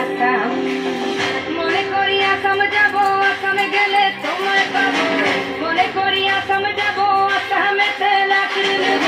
আসাম মনে করি আসাম যাব আসামে গেলে তোমায় পাবো। মনে করি আসাম যাব আসামেতে লাকড়ি নেব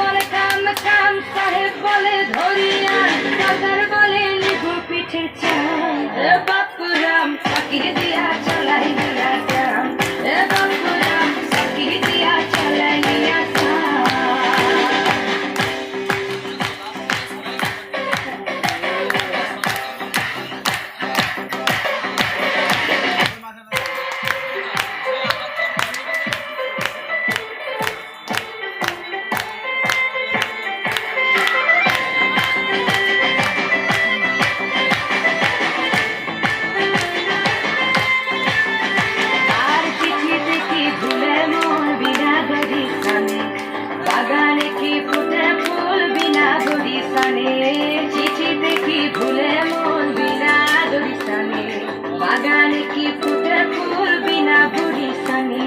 বলে কাম কাম, সাহেব বলে গরিসানে চিঠি দেখি ভুলে মন বিনা দরিসানে বাগানে কি ফুটে ফুল বিনা বুড়ি মনে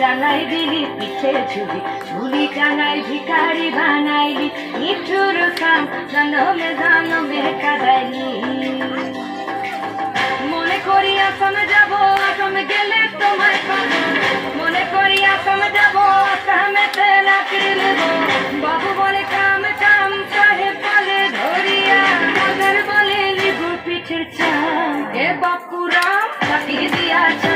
টানাই দিলি পিঠে ঝুলি ঝুলি টানাই ভিকারি বানাইলি, নিঠুর কাম জনমে জনমে কাদাইলি। মনে করি আসামে যাব, আসামে গেলে তোমায় পাবো। মনে করি আসামে যাব, আসামে তে লাকড়ি নেব। বাবু বলে, কাম কাম কাহে পালে ধরিয়া। মগর বলে, লিবু পিঠের চা এ বাপুরাম লাগিয়ে দিয়া চা